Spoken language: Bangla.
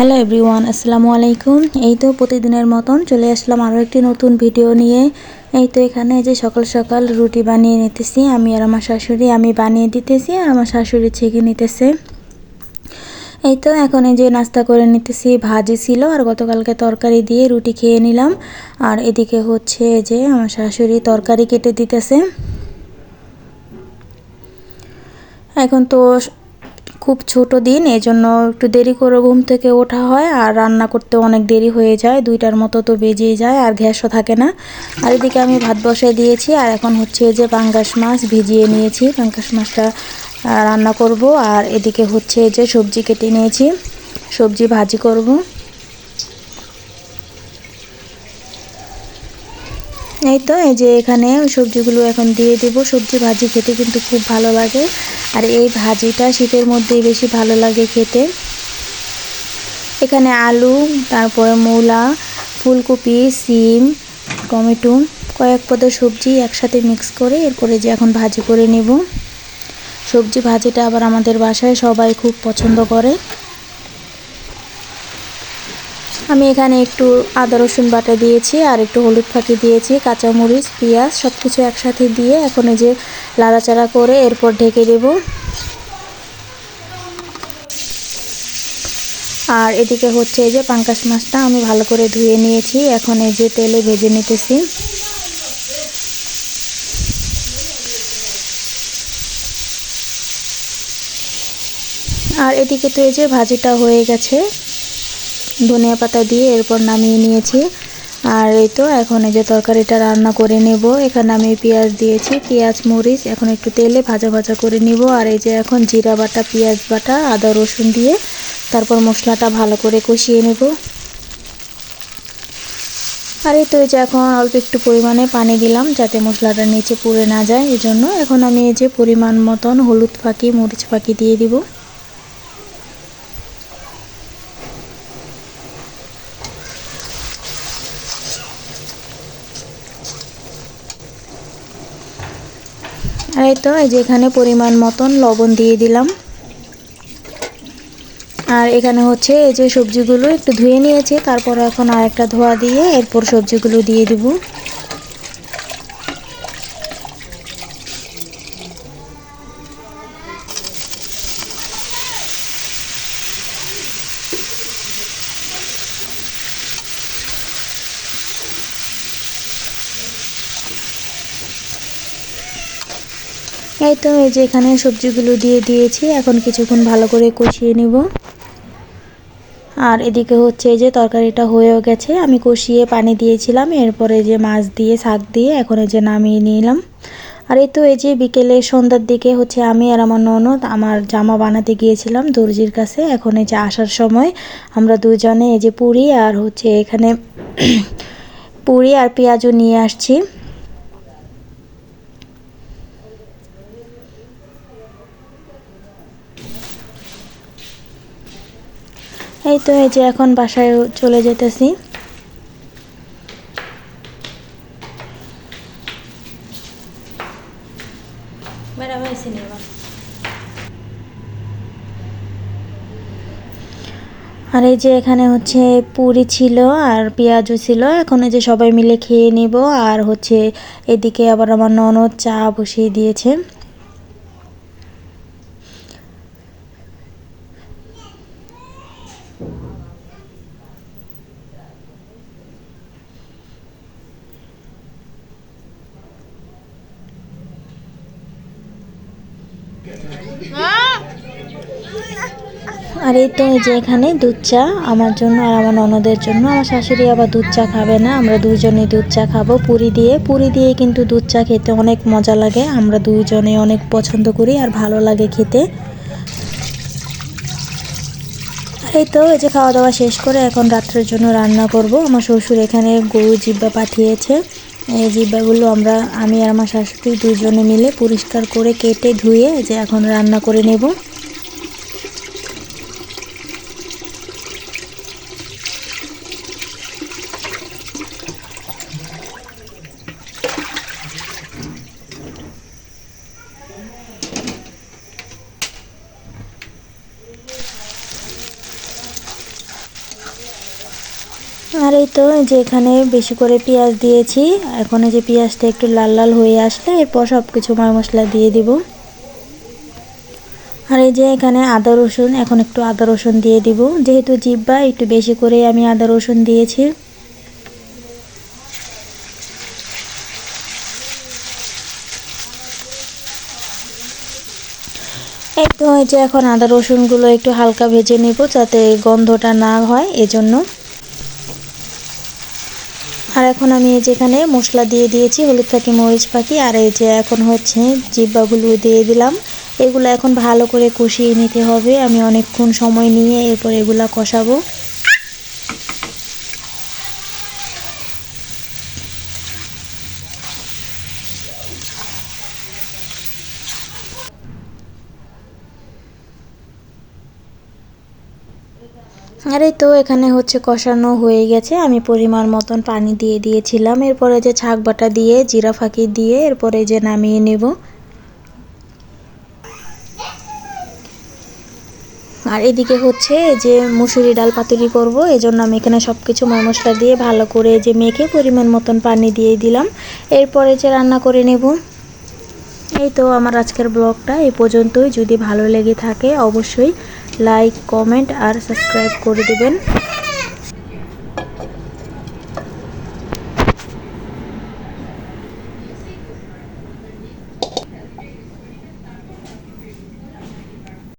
হ্যালো এভরিওয়ান আসসালামু আলাইকুম এই তো প্রতিদিনের মতন চলে আসলাম আরও একটি নতুন ভিডিও নিয়ে। এই তো এখানে যে সকাল সকাল রুটি বানিয়ে নিতেছি, আমি আর আমার শাশুড়ি, আমি বানিয়ে দিতেছি আর আমার শাশুড়ি ছেঁকে নিতেছে। এই তো এখন এই যে নাস্তা করে নিতেছি, ভাজি ছিল আর গতকালকে তরকারি দিয়ে রুটি খেয়ে নিলাম। আর এদিকে হচ্ছে যে আমার শাশুড়ি তরকারি কেটে দিতেছে। এখন তো খুব ছোট দিন এই জন্য একটু দেরি করে ঘুম থেকে ওঠা হয় আর রান্না করতে অনেক দেরি হয়ে যায়, দুইটার মতো তো বেজেই যায় আর গ্যাসও থাকে না। আর এদিকে আমি ভাত বসাই দিয়েছি আর এখন হচ্ছে যে পাঙ্গাস মাছ ভিজিয়ে নিয়েছি, পাঙ্গাস মাছটা রান্না করব আর এদিকে হচ্ছে যে সবজি কেটে নিয়েছি, সবজি ভাজি করব। এই তো, এই যে এখানে সবজিগুলো এখন দিয়ে দেব, সবজি ভাজি খেতে কিন্তু খুব ভালো লাগে। আর এই ভাজিটা শীতের মধ্যেই বেশি ভালো লাগে খেতে। এখানে আলু, তারপরে মূলা, ফুলকপি, সিম, টমেটো, কয়েক পদের সবজি একসাথে মিক্স করে এরপরে যে এখন ভাজি করে নেব। সবজি ভাজিটা আবার আমাদের বাসায় সবাই খুব পছন্দ করে। আমি এখানে একটু আদা, রসুন বাটা দিয়েছি আর একটু হলুদ ফাঁকি দিয়েছি, কাঁচামরিচ, পেঁয়াজ সব কিছু একসাথে দিয়ে এখন এই যে লাড়াচাড়া করে এরপর ঢেকে দেব। আর এদিকে হচ্ছে এই যে পাঙ্কাশ মাছটা আমি ভালো করে ধুয়ে নিয়েছি, এখন এই যে তেলে ভেজে নিতেছি। আর এদিকে তো এই যে ভাজিটা হয়ে গেছে। ধনিয়া পাতা দিয়ে এরপর নামিয়ে নিয়েছি। আর এই তো এখন এই যে তরকারিটা রান্না করে নেব। এখানে আমি পেঁয়াজ দিয়েছি, পেঁয়াজ, মরিচ, এখন একটু তেলে ভাজা ভাজা করে নিব। আর এই যে এখন জিরা বাটা, পেঁয়াজ বাটা, আদা, রসুন দিয়ে তারপর মশলাটা ভালো করে কষিয়ে নেব। আর এই তো এই যে এখন অল্প একটু পরিমাণে পানি দিলাম যাতে মশলাটা নিচে পুড়ে না যায়। এই জন্য এখন আমি এই যে পরিমাণ মতন হলুদ ফাঁকি, মরিচ ফাঁকি দিয়ে দিব। আর এই তো, এই যে এখানে পরিমাণ মতন লবণ দিয়ে দিলাম। আর এখানে হচ্ছে এই যে সবজিগুলো একটু ধুয়ে নিয়েছি, তারপর এখন আর একটা ধোয়া দিয়ে এরপর সবজিগুলো দিয়ে দিব। এই তো, এই যে এখানে সবজিগুলো দিয়ে দিয়েছি। এখন কিছুক্ষণ ভালো করে কষিয়ে নেব। আর এদিকে হচ্ছে যে তরকারিটা হয়েও গেছে। আমি কষিয়ে পানি দিয়েছিলাম, এরপরে যে মাছ দিয়ে, শাক দিয়ে এখন এই যে নামিয়ে নিলাম। আর এই তো এই যে বিকেলে সন্ধ্যার দিকে হচ্ছে আমি আর আমার ননদ আমার জামা বানাতে গিয়েছিলাম দর্জির কাছে। এখন এই যে আসার সময় আমরা দুজনে এই যে পুরি আর হচ্ছে এখানে পুরি আর পেঁয়াজও নিয়ে আসছি। এই তো এই যে এখন বাসায় চলে যেতেছি। আর এই যে এখানে হচ্ছে পুরি ছিল আর পেঁয়াজও ছিল। এখন এই যে সবাই মিলে খেয়ে নিব। আর হচ্ছে এদিকে আবার আমার ননদ চা বসিয়ে দিয়েছে। আর এই তো যে এখানে দুধ চা, আমার জন্য আর আমার ননদের জন্য। আমার শাশুড়ি আবার দুধ চা খাবে না, আমরা দুজনেই দুধ চা খাব পুরি দিয়ে। পুরি দিয়ে কিন্তু দুধ চা খেতে অনেক মজা লাগে, আমরা দুজনে অনেক পছন্দ করি আর ভালো লাগে খেতে। এই তো, এই যে খাওয়া দাওয়া শেষ করে এখন রাত্রের জন্য রান্না করব। আমার শ্বশুর এখানে গরু জিব্বা পাঠিয়েছে। এই জিব্বাগুলো আমরা, আমি আর আমার শাশুড়ি দুজনে মিলে পরিষ্কার করে কেটে ধুয়ে যে এখন রান্না করে নেব। আর এই তো যে এখানে বেশি করে পেঁয়াজ দিয়েছি। এখন এই যে পেঁয়াজটা একটু লাল লাল হয়ে আসলে এরপর সব কিছু ময় মশলা দিয়ে দিব। আর এই যে এখানে আদা, রসুন, এখন একটু আদা, রসুন দিয়ে দিব। যেহেতু জিব্বা, একটু বেশি করে আমি আদা, রসুন দিয়েছি। এই তো এই যে এখন আদা, রসুনগুলো একটু হালকা ভেজে নেব যাতে গন্ধটা না হয় এজন্য। এখন আমি যেখানে মশলা দিয়ে দিয়েছি, হলুদ পাখি, মরিচ পাখি, আর এই যে এখন হচ্ছে জিব্বাগুলো দিয়ে দিলাম। এগুলো এখন ভালো করে কষিয়ে নিতে হবে। আমি অনেকক্ষণ সময় নিয়ে এরপর এগুলা কষাবো। আরে তো এখানে হচ্ছে কষানো হয়ে গেছে। আমি পরিমাণ মতন পানি দিয়ে দিয়েছিলাম। এরপরে যে ছাক বাটা দিয়ে, জিরা ফাঁকি দিয়ে, এরপরে যে নামিয়ে নেব। আর এদিকে হচ্ছে যে মুসুরি ডাল পাতুরি করব। এজন্য আমি এখানে সব কিছু মশলা দিয়ে ভালো করে যে মেখে পরিমাণ মতন পানি দিয়ে দিলাম। এরপরে যে রান্না করে নেব। এই তো আমার আজকের ব্লগটা এই পর্যন্তই। যদি ভালো লেগে থাকে অবশ্যই লাইক কমেন্ট আর সাবস্ক্রাইব করে দেবেন।